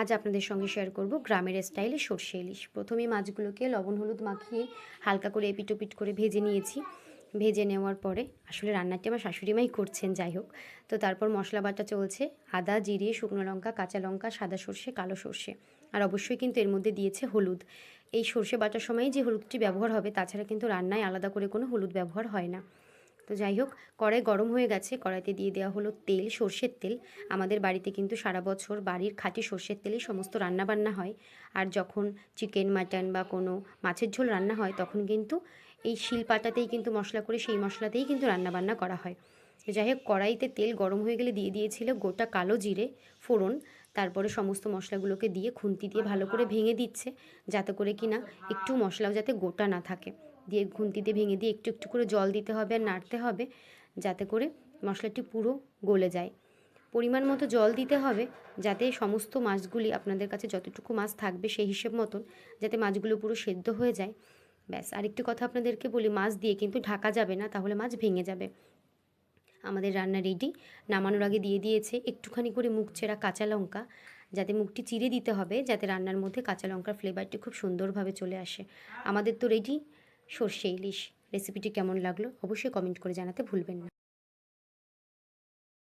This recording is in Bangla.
আজ আপনাদের সঙ্গে শেয়ার করব গ্রামের স্টাইলে সর্ষে ইলিশ। প্রথমে মাছগুলোকে লবণ হলুদ মাখিয়ে হালকা করে এপিটোপিট করে ভেজে নিয়েছি। ভেজে নেওয়ার পরে আসলে রান্নাটি আমার শাশুড়ি মাই করছেন, যাই হোক। তো তারপর মশলা বাটা চলছে, আদা, জিরে, শুকনো লঙ্কা, কাঁচা লঙ্কা, সাদা সর্ষে, কালো সর্ষে। আর অবশ্যই কিন্তু এর মধ্যে দিয়েছে হলুদ। এই সর্ষে বাটার সময় যে হলুদটি ব্যবহার হবে, তাছাড়া কিন্তু রান্নায় আলাদা করে কোনো হলুদ ব্যবহার হয় না। তো যাই হোক, কড়াই গরম হয়ে গেছে। কড়াইতে দিয়ে দেওয়া হলো তেল, সর্ষের তেল। আমাদের বাড়িতে কিন্তু সারা বছর বাড়ির খাঁটি সর্ষের তেলেই সমস্ত রান্নাবান্না হয়। আর যখন চিকেন, মাটন বা কোনো মাছের ঝোল রান্না হয়, তখন কিন্তু এই শিলপাটাতেই কিন্তু মশলা করে সেই মশলাতেই কিন্তু রান্নাবান্না করা হয়। যাই হোক, কড়াইতে তেল গরম হয়ে গেলে দিয়ে দিয়েছিল গোটা কালো জিরে, ফোড়ন। তারপরে সমস্ত মশলাগুলোকে দিয়ে খুন্তি দিয়ে ভালো করে ভেঙে দিচ্ছে, যাতে করে কি না একটু মশলাও যাতে গোটা না থাকে। দিয়ে খুন্তিতে ভেঙে দিয়ে একটু একটু করে জল দিতে হবে আর নাড়তে হবে যাতে করে মশলাটি পুরো গলে যায়। পরিমাণ মতো জল দিতে হবে যাতে সমস্ত মাছগুলি আপনাদের কাছে যতটুকু মাছ থাকবে সেই হিসেব মতন যাতে মাছগুলো পুরো সেদ্ধ হয়ে যায়। ব্যাস, আরেকটি কথা আপনাদেরকে বলি, মাছ দিয়ে কিন্তু ঢাকা যাবে না, তাহলে মাছ ভেঙে যাবে। আমাদের রান্না রেডি নামানোর আগে দিয়ে দিয়েছে একটুখানি করে মুখ ছেঁড়া কাঁচা লঙ্কা, যাতে মুখটি চিড়ে দিতে হবে, যাতে রান্নার মধ্যে কাঁচা লঙ্কার ফ্লেভারটি খুব সুন্দরভাবে চলে আসে। আমাদের তো রেডি সর্ষে ইলিশ রেসিপিটি কেমন লাগল? অবশ্যই কমেন্ট করে জানাতে ভুলবেন না।